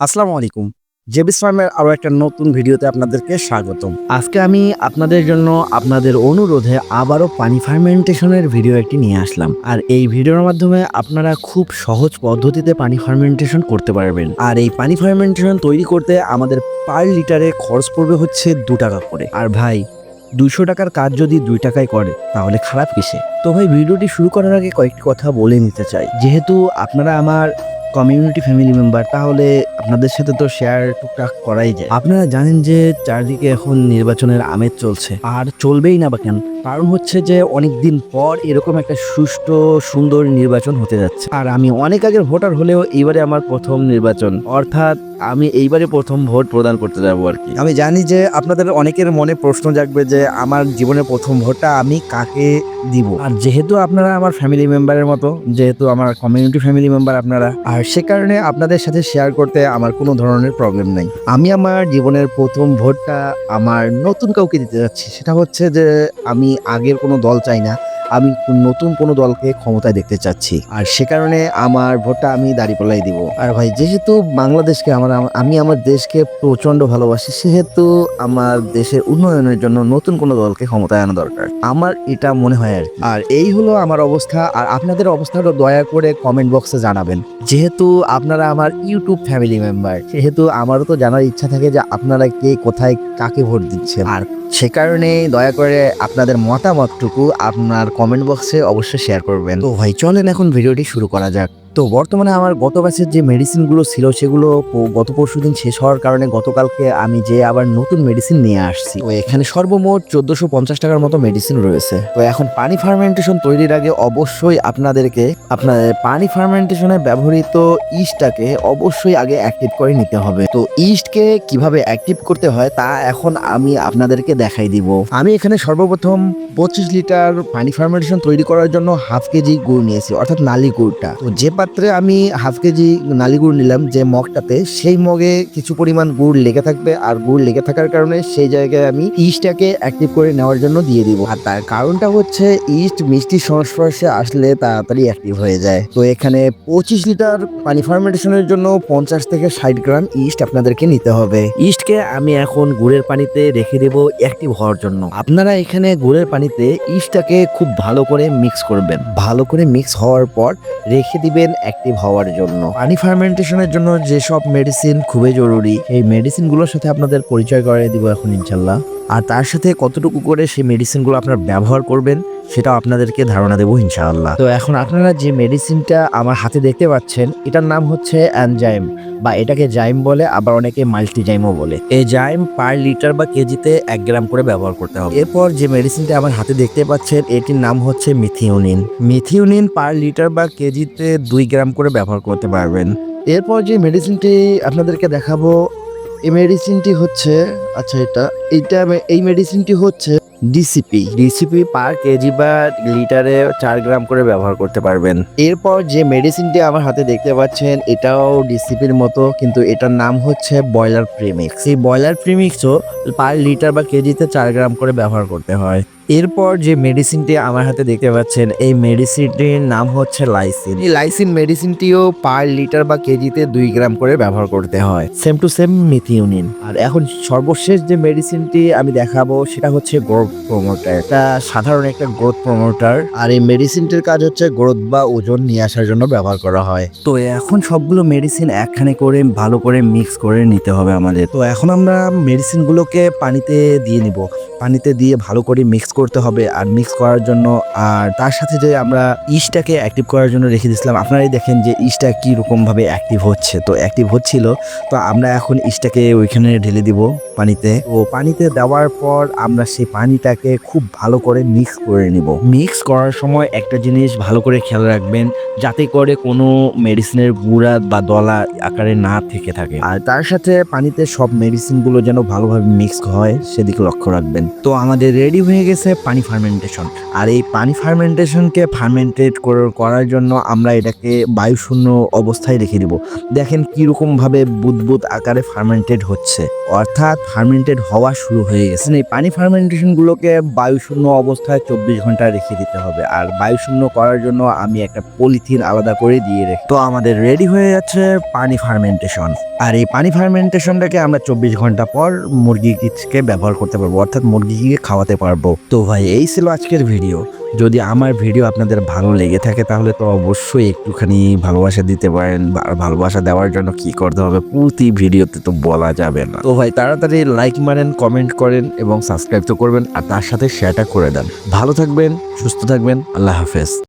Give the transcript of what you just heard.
আসসালামু আলাইকুম। জেবিস ফার্মের আরও একটা নতুন ভিডিওতে আপনাদেরকে স্বাগতম। আজকে আমি আপনাদের জন্য আপনাদের অনুরোধে আবারও পানি ফার্মেন্টেশনের ভিডিও একটি নিয়ে আসলাম। আর এই ভিডিওর মাধ্যমে আপনারা খুব সহজ পদ্ধতিতে পানি ফার্মেন্টেশন করতে পারবেন। আর এই পানি ফার্মেন্টেশন তৈরি করতে আমাদের পার লিটারে খরচ পড়বে হচ্ছে দু টাকা করে। আর ভাই দুশো টাকার কাজ যদি দুই টাকায় করে, তাহলে খারাপ কিসে? তো ভাই, ভিডিওটি শুরু করার আগে কয়েকটি কথা বলে নিতে চাই। যেহেতু আপনারা আমার কমিউনিটি ফ্যামিলি মেম্বার তাহলে আপনাদের সাথে তো শেয়ার টুকটাক করাই যায়। আপনারা জানেন যে চারদিকে এখন নির্বাচনের আমেজ চলছে। আর চলবেই না বা কেন? কারণ হচ্ছে যে অনেক দিন পর এরকম একটা সুষ্ঠু সুন্দর নির্বাচন হতে যাচ্ছে। আর আমি অনেক আগের ভোটার হলেও এইবারে আমার প্রথম নির্বাচন। অর্থাৎ আমি এইবারে প্রথম ভোট প্রদান করতে যাব আর কি। আমি জানি যে আপনাদের অনেকের মনে প্রশ্ন জাগবে যে আমার জীবনের প্রথম ভোটটা আমি কাকে দিব? আর যেহেতু আপনারা আমার ফ্যামিলি মেম্বারের মতো যেহেতু আমার কমিউনিটি ফ্যামিলি মেম্বার আপনারা আর সে কারণে আপনাদের সাথে শেয়ার করতে আমার কোনো ধরনের প্রবলেম নেই। আমি আমার জীবনের প্রথম ভোটটা আমার নতুন কাউকে দিতে যাচ্ছি। সেটা হচ্ছে যে আমি আগের কোনো দল চাই না, আমি নতুন কোনো দলকে ক্ষমতায় দেখতে চাচ্ছি। আর সে কারণে আমার ভোটটা আমি দাঁড়ি দাঁড়িপাল্লাই দিব। আর ভাই, যেহেতু বাংলাদেশকে আমার, আমি আমার দেশকে প্রচণ্ড ভালোবাসি, সেহেতু আমার দেশের উন্নয়নের জন্য নতুন কোনো দলকে ক্ষমতায় আনা দরকার। আমার এটা মনে হয় আর। আর এই হলো আমার অবস্থা। আর আপনাদের অবস্থাটা দয়া করে কমেন্ট বক্সে জানাবেন। যেহেতু আপনারা আমার ইউটিউব ফ্যামিলি মেম্বার সেহেতু আমারও তো জানার ইচ্ছা থাকে যে আপনারা কে কোথায় কাকে ভোট দিচ্ছেন। আর সে কারণে দয়া করে আপনাদের মতামতটুকু আপনার কমেন্ট বক্সে অবশ্যই শেয়ার করবেন। তো ভাই, চলেন এখন ভিডিওটি শুরু করা যাক। তো বর্তমানে আমার গত ব্যাচের যে মেডিসিনগুলো ছিল, সেগুলো গত পরশু দিন শেষ হওয়ার কারণে গতকালকে আমি যে আবার নতুন মেডিসিন নিয়ে আসছি, তো এখানে সর্বমোট চোদ্দশো পঞ্চাশ টাকার মতো মেডিসিন রয়েছে। তো এখন পানি ফার্মেন্টেশন তৈরির আগে অবশ্যই আপনাদেরকে আপনাদের পানি ফার্মেন্টেশনে ব্যবহৃত ইস্টটাকে অবশ্যই আগে অ্যাক্টিভ করে নিতে হবে। তো ইস্টকে কীভাবে অ্যাক্টিভ করতে হয়, তা এখন আমি আপনাদেরকে দেখাই দিব। আমি এখানে সর্বপ্রথম পঁচিশ লিটার পানি ফার্মেন্টেশন তৈরি করার জন্য হাফ কেজি গুড় নিয়েছি, অর্থাৎ নালি গুড়টা। তো যে পাত্রে আমি হাফ কেজি নালি গুড় নিলাম যে মগটাতে। সেই মগে কিছু পরিমাণ গুড় লেগে থাকবে আর গুড় লেগে থাকার কারণে সেই জায়গায় আমি ইস্টটাকে অ্যাক্টিভ করে নেওয়ার জন্য দিয়ে দিব। আর তার কারণটা হচ্ছে ইস্ট মিষ্টির সংস্পর্শে আসলে তাড়াতাড়ি অ্যাক্টিভ হয়ে যায়। তো এখানে পঁচিশ লিটার পানি ফার্মেন্টেশনের জন্য পঞ্চাশ থেকে ষাট গ্রাম ইস্ট আপনাদেরকে নিতে হবে। ইস্টকে আমি এখন গুড়ের পানিতে রেখে দেব অ্যাক্টিভ হওয়ার জন্য। আপনারা এখানে গুড়ের পানিতে ইস্টটাকে খুব ভালো করে মিক্স করবেন। ভালো করে মিক্স হওয়ার পর রেখে দিবেন অ্যাক্টিভ হওয়ার জন্য। পানি ফার্মেন্টেশনের জন্য যেসব মেডিসিন খুবই জরুরি, এই মেডিসিনগুলোর সাথে আপনাদের পরিচয় করিয়ে দিব এখন ইনশাল্লাহ আর তার সাথে কতটুকু করে সেই মেডিসিনগুলো আপনার ব্যবহার করবেন সেটাও আপনাদেরকে ধারণা দেবো ইনশাআল্লাহ। তো এখন আপনারা যে মেডিসিনটা আমার হাতে দেখতে পাচ্ছেন, এটার নাম হচ্ছে অ্যানজাইম বা এটাকে জাইম বলে, আবার অনেকে মাল্টিজাইমও বলে। এই জাইম পার লিটার বা কেজিতে এক গ্রাম করে ব্যবহার করতে হবে। এরপর যে মেডিসিনটা আমার হাতে দেখতে পাচ্ছেন, এটির নাম হচ্ছে মিথিউনিন মিথিউনিন পার লিটার বা কেজিতে দুই গ্রাম করে ব্যবহার করতে পারবেন। এরপর যে মেডিসিনটি আপনাদেরকে দেখাবো, এই মেডিসিনটি হচ্ছে আচ্ছা এটা, এইটা, এই মেডিসিনটি হচ্ছে ডিসিপি ডিসিপি পার কেজি বা লিটারে চার গ্রাম করে ব্যবহার করতে পারবেন। এরপর যে মেডিসিনটি আমার হাতে দেখতে পাচ্ছেন, এটাও ডিসিপির মতো, কিন্তু এটার নাম হচ্ছে ব্রয়লার প্রিমিক্স। এই ব্রয়লার প্রিমিক্সও পার লিটার বা কেজিতে চার গ্রাম করে ব্যবহার করতে হয়। এরপর যে মেডিসিনটি আমার হাতে দেখতে পাচ্ছেন, এই মেডিসিনটির নাম হচ্ছে লাইসিন এই লাইসিন মেডিসিনটিও পার লিটার বা কেজিতে দুই গ্রাম করে ব্যবহার করতে হয়। সেম টু সেম মিথিওনিন আর এখন সর্বশেষ যে মেডিসিনটি আমি দেখাবো, সেটা হচ্ছে গ্রোথ প্রমোটার এটা সাধারণ একটা গ্রোথ প্রমোটার আর এই মেডিসিনটির কাজ হচ্ছে গ্রোথ বা ওজন নিয়ে আসার জন্য ব্যবহার করা হয়। তো এখন সবগুলো মেডিসিন একখানে করে ভালো করে মিক্স করে নিতে হবে আমাদের। তো এখন আমরা মেডিসিনগুলোকে পানিতে দিয়ে নিব। পানিতে দিয়ে ভালো করে মিক্স করতে হবে। আর মিক্স করার জন্য আর তার সাথে যে আমরা ইস্টটাকে অ্যাক্টিভ করার জন্য রেখে দিয়েছিলাম, আপনারাই দেখেন যে ইস্টটা কি রকম ভাবে অ্যাক্টিভ হচ্ছে। তো অ্যাক্টিভ হচ্ছিল, তো আমরা এখন ইস্টটাকে ওইখানে ঢেলে দিব পানিতে। ও পানিতে দেওয়ার পর আমরা সেই পানিটাকে খুব ভালো করে মিক্স করে নিব। মিক্স করার সময় একটা জিনিস ভালো করে খেয়াল রাখবেন, যাতে করে কোনো মেডিসিনের গুঁড়া বা দলা আকারে না থেকে থাকে। আর তার সাথে পানিতে সব মেডিসিনগুলো যেন ভালোভাবে মিক্স হয়, সেদিকে লক্ষ্য রাখবেন। তো আমাদের রেডি হয়ে গেছে পানি ফার্মেন্টেশন আর এই পানি ফার্মেন্টেশনকে ফার্মেন্টেড করার জন্য আমরা এটাকে বায়ুশূন্য অবস্থায় রেখে দিব। দেখেন কীরকমভাবে বুদবুদ আকারে ফার্মেন্টেড হচ্ছে। অর্থাৎ ফার্মেন্টেড হওয়া শুরু হয়ে গেছে। এই পানি ফার্মেন্টেশনগুলোকে বায়ুশূন্য অবস্থায় চব্বিশ ঘণ্টা রেখে দিতে হবে। আর বায়ুশূন্য করার জন্য আমি একটা পলিথিন আলাদা করে দিয়ে রেখে তো আমাদের রেডি হয়ে যাচ্ছে পানি ফার্মেন্টেশন আর এই পানি ফার্মেন্টেশনটাকে আমরা চব্বিশ ঘণ্টা পর মুরগিকে ব্যবহার করতে পারব, অর্থাৎ মুরগিকে খাওয়াতে পারব। তো ভাই, এই ছিল আজকের ভিডিও। যদি আমার ভিডিও আপনাদের ভালো লেগে থাকে, তাহলে তো অবশ্যই একটুখানি ভালোবাসা দিতে পারেন ভালোবাসা দেওয়ার জন্য কি করতে হবে, প্রতি ভিডিওতে তো বলা যাবে না। তো ভাই, তাড়াতাড়ি লাইক মারেন কমেন্ট করেন, এবং সাবস্ক্রাইব তো করবেন, আর তার সাথে শেয়ারটা করে দেন। ভালো থাকবেন, সুস্থ থাকবেন, আল্লাহ হাফেজ।